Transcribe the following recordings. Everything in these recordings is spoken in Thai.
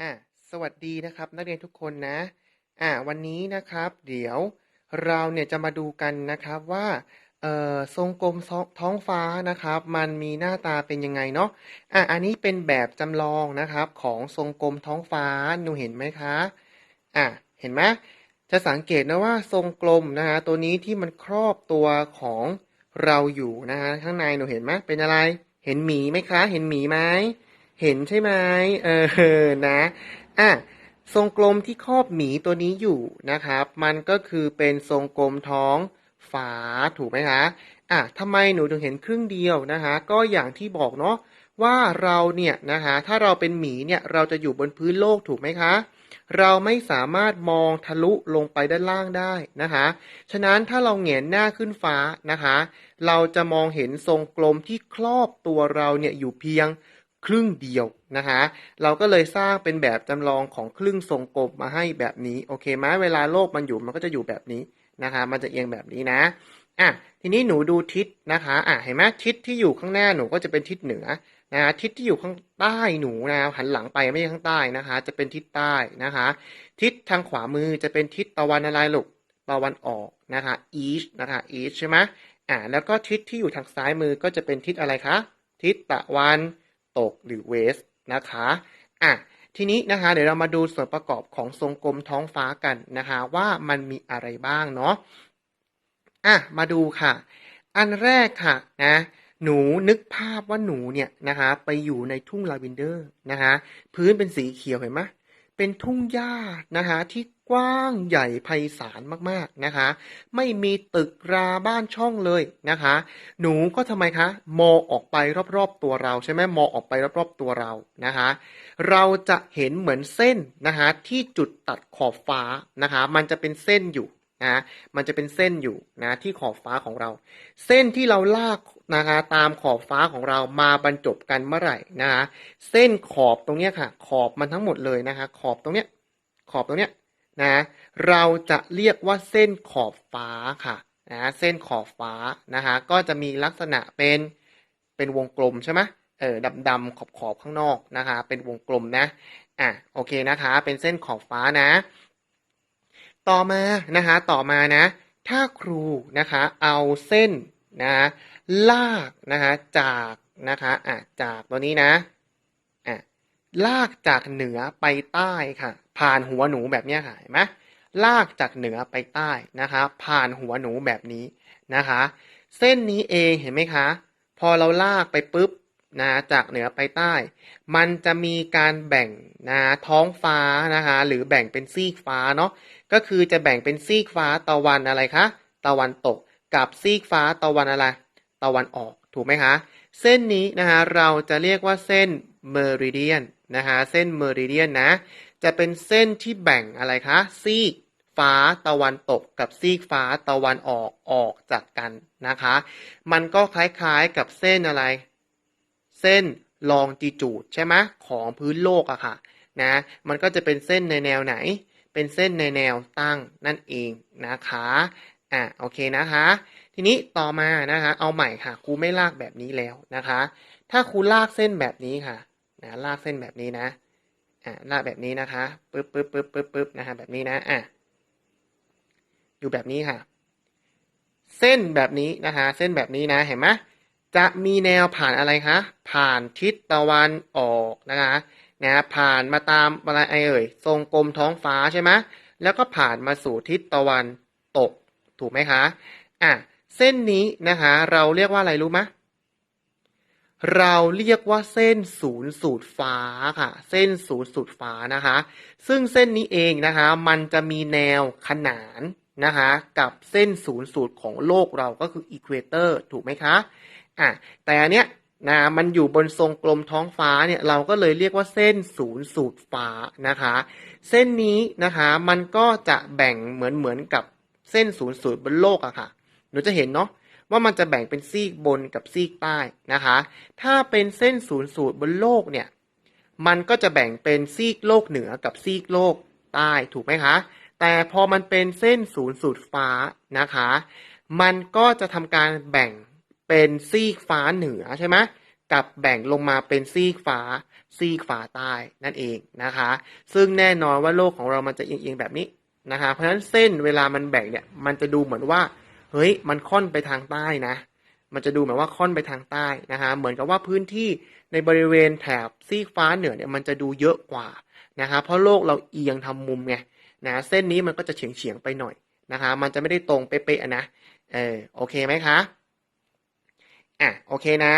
อะสวัสดีนะครับนักเรียนทุกคนนะอะวันนี้นะครับเดี๋ยวเราเนี่ยจะมาดูกันนะครับว่าเอ่อทรงกลมท้องฟ้านะครับ มันมีหน้าตาเป็นยังไงเนาะอะอันนี้เป็นแบบจำลองนะครับของทรงกลมท้องฟ้าหนูเห็นไหมคะอะเห็นไหมจะสังเกตนะว่าทรงกลมนะฮะตัวนี้ที่มันครอบตัวของเราอยู่นะฮะข้างในหนูเห็นไหมเป็นอะไร เห็นหมีไหมคะ เห็นหมีไหม เห็นใช่ไหมเออนะอะทรงกลมที่ครอบหมีตัวนี้อยู่นะครับ มันก็คือเป็นทรงกลมท้องฝาถูกไหมคะอะทำไมหนูถึงเห็นครึ่งเดียวนะคะก็อย่างที่บอกเนาะว่าเราเนี่ยนะคะถ้าเราเป็นหมีเนี่ยเราจะอยู่บนพื้นโลกถูกไหมคะ เราไม่สามารถมองทะลุลงไปด้านล่างได้นะคะ ฉะนั้นถ้าเราเหงนหน้าขึ้นฟ้านะคะ เราจะมองเห็นทรงกลมที่ครอบตัวเราเนี่ยอยู่เพียง ครึ่งเดียวนะคะเราก็เลยสร้างเป็นแบบจำลองของครึ่งทรงกลมมาให้แบบนี้ โอเคไหมเวลาโลกมันอยู่มันก็จะอยู่แบบนี้นะคะ มันจะเอียงแบบนี้นะ อะ ทีนี้หนูดูทิศนะคะ อะ เห็นไหมทิศที่อยู่ข้างหน้าหนูก็จะเป็นทิศเหนือนะทิศที่อยู่ข้างใต้หนูนะหันหลังไปไม่ใช่ข้างใต้นะคะ จะเป็นทิศใต้นะคะ ทิศทางขวามือจะเป็นทิศตะวันอะไรลูกตะวันออกนะคะ east นะคะ east ใช่ไหมอ่าแล้วก็ทิศที่อยู่ทางซ้ายมือก็จะเป็นทิศอะไรคะ ทิศตะวัน ตกหรือเวสนะคะอะทีนี้นะคะเดี๋ยวเรามาดูส่วนประกอบของทรงกลมท้องฟ้ากันนะคะว่ามันมีอะไรบ้างเนาะอะมาดูค่ะ อันแรกค่ะนะหนูนึกภาพว่าหนูเนี่ยนะคะไปอยู่ในทุ่งลาเวนเดอร์นะคะพื้นเป็นสีเขียวเห็นไหม เป็นทุ่งหญ้านะคะที่กว้างใหญ่ไพศาลมากๆนะคะ ไม่มีตึกราบ้านช่องเลยนะคะ หนูก็ทำไมคะมองออกไปรอบๆตัวเราใช่ไหมมองออกไปรอบๆตัวเรานะคะ เราจะเห็นเหมือนเส้นนะคะที่จุดตัดขอบฟ้านะคะ มันจะเป็นเส้นอยู่ นะมันจะเป็นเส้นอยู่นะที่ขอบฟ้าของเรา เส้นที่เราลากนะคะตามขอบฟ้าของเรามาบรรจบกันเมื่อไหร่นะคะเส้นขอบตรงเนี้ยค่ะ ขอบมันทั้งหมดเลยนะคะ ขอบตรงเนี้ยขอบตรงเนี้ยนะเราจะเรียกว่าเส้นขอบฟ้าค่ะนะเส้นขอบฟ้านะคะก็จะมีลักษณะเป็นเป็นวงกลมใช่ไหมเออดำดำขอบขอบข้างนอกนะคะ เป็นวงกลมนะอะโอเคนะคะ เป็นเส้นขอบฟ้านะ ต่อมานะคะต่อมานะ ถ้าครูนะคะเอาเส้นนะลากนะคะจากนะคะอะจากตัวนี้นะอะลากจากเหนือไปใต้ค่ะ ผ่านหัวหนูแบบนี้ค่ะเห็นไหมลากจากเหนือไปใต้นะคะ ผ่านหัวหนูแบบนี้นะคะ เส้นนี้เองเห็นไหมคะ พอเราลากไปปุ๊บ นะจากเหนือไปใต้ มันจะมีการแบ่งนะท้องฟ้านะคะหรือแบ่งเป็นซีกฟ้าเนาะก็คือจะแบ่งเป็นซีกฟ้าตะวันอะไรคะตะวันตกกับซีกฟ้าตะวันอะไร ตะวันออกถูกไหมคะเส้นนี้นะคะเราจะเรียกว่าเส้นเมริเดียนนะคะเส้นเมริเดียนนะจะเป็นเส้นที่แบ่งอะไรคะซีกฟ้าตะวันตกกับซีกฟ้าตะวันออกออกจากกันนะคะ มันก็คล้ายๆกับเส้นอะไร เส้นลองจีจูดใช่ไหมของพื้นโลกอะค่ะนะมันก็จะเป็นเส้นในแนวไหน เป็นเส้นในแนวตั้งนั่นเองนะคะอะโอเคนะคะ ทีนี้ต่อมานะคะเอาใหม่ค่ะครูไม่ลากแบบนี้แล้วนะคะ ถ้าครูลากเส้นแบบนี้ค่ะนะลากเส้นแบบนี้นะอะลากแบบนี้นะคะปึ๊บปึ๊บปึ๊บปึ๊บปึ๊บนะคะแบบนี้นะอะอยู่แบบนี้ค่ะ เส้นแบบนี้นะคะ เส้นแบบนี้นะเห็นไหม จะมีแนวผ่านอะไรคะ ผ่านทิศตะวันออกนะคะนะผ่านมาตามอะไรเอ่ย ทรงกลมท้องฟ้าใช่ไหมแล้วก็ผ่านมาสู่ทิศตะวันตก ถูกไหมคะ อะ เส้นนี้นะคะ เราเรียกว่าอะไรรู้ไหมเราเรียกว่าเส้นศูนย์สูตรฟ้าค่ะ เส้นศูนย์สูตรฟ้านะคะ ซึ่งเส้นนี้เองนะคะ มันจะมีแนวขนานนะคะ กับเส้นศูนย์สูตรของโลกเราก็คืออีควเตอร์ ถูกไหมคะ อะแต่อันเนี้ยนะมันอยู่บนทรงกลมท้องฟ้าเนี่ยเราก็เลยเรียกว่าเส้นศูนย์สูตรฟ้านะคะ เส้นนี้นะคะมันก็จะแบ่งเหมือนเหมือนกับเส้นศูนย์สูตรบนโลกอะค่ะหนูจะเห็นเนาะว่ามันจะแบ่งเป็นซีกบนกับซีกใต้นะคะ ถ้าเป็นเส้นศูนย์สูตรบนโลกเนี่ยมันก็จะแบ่งเป็นซีกโลกเหนือกับซีกโลกใต้ถูกไหมคะแต่พอมันเป็นเส้นศูนย์สูตรฟ้านะคะ มันก็จะทำการแบ่ง เป็นซีกฟ้าเหนือใช่ไหมกับแบ่งลงมาเป็นซีกฟ้าซีกฝาใต้นั่นเองนะคะ ซึ่งแน่นอนว่าโลกของเรามันจะเอียงๆแบบนี้นะคะเพราะฉะนั้นเส้นเวลามันแบ่งเนี่ยมันจะดูเหมือนว่าเฮ้ยมันค่อนไปทางใต้นะ มันจะดูเหมือนว่าค่อนไปทางใต้นะคะเหมือนกับว่าพื้นที่ในบริเวณแถบซีกฟ้าเหนือเนี่ยมันจะดูเยอะกว่านะคะเพราะโลกเราเอียงทำมุมไงนะเส้นนี้มันก็จะเฉียงเฉียงๆไปหน่อยนะคะ มันจะไม่ได้ตรงเป๊ะๆนะเออโอเคไหมคะ อะโอเคนะ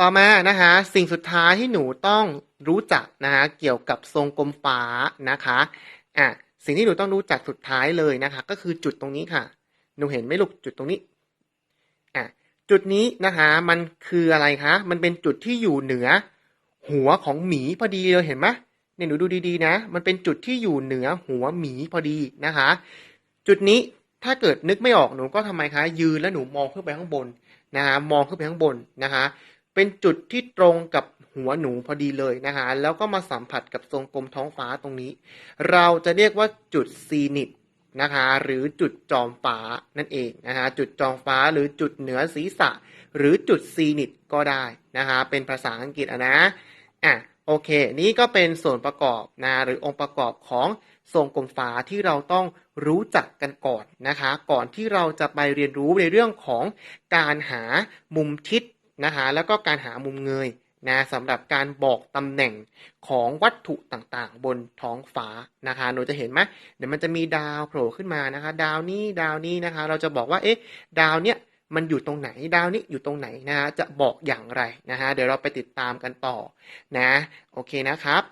ต่อมานะคะสิ่งสุดท้ายที่หนูต้องรู้จักนะคะเกี่ยวกับทรงกลมฟ้านะคะอะสิ่งที่หนูต้องรู้จักสุดท้ายเลยนะคะ ก็คือจุดตรงนี้ค่ะ หนูเห็นไหมลูกจุดตรงนี้อะจุดนี้นะคะมันคืออะไรคะมันเป็นจุดที่อยู่เหนือ หัวของหมีพอดีเลยเห็นไหมเนี่ยหนูดูดีๆนะ มันเป็นจุดที่อยู่เหนือหัวหมีพอดีนะคะ จุดนี้ถ้าเกิดนึกไม่ออกหนูก็ทำไมคะ ยืนแล้วหนูมองขึ้นไปข้างบน นะคะมองขึ้นไปข้างบนนะคะเป็นจุดที่ตรงกับหัวหนูพอดีเลยนะคะแล้วก็มาสัมผัสกับทรงกลมท้องฟ้าตรงนี้ เราจะเรียกว่าจุดซีนิตนะคะหรือจุดจอมฟ้านั่นเองนะคะจุดจอมฟ้าหรือจุดเหนือศีรษะ หรือจุดซีนิตก็ได้นะคะเป็นภาษาอังกฤษอะนะอะโอเค นี่ก็เป็นส่วนประกอบนะหรือองค์ประกอบของทรงกลมฟ้าที่เราต้อง รู้จักกันก่อนนะคะ ก่อนที่เราจะไปเรียนรู้ในเรื่องของการหามุมทิศนะคะแล้วก็การหามุมเงยนะสำหรับการบอกตำแหน่งของวัตถุต่างๆ บนท้องฟ้านะคะหนูจะเห็นไหมเดี๋ยวมันจะมีดาวโผล่ขึ้นมานะคะ ดาวนี้ดาวนี้นะคะ เราจะบอกว่าเอ๊ะดาวเนี้ยมันอยู่ตรงไหนดาวนี้อยู่ตรงไหนนะฮะจะบอกอย่างไรนะฮะเดี๋ยวเราไปติดตามกันต่อนะโอเคนะครับ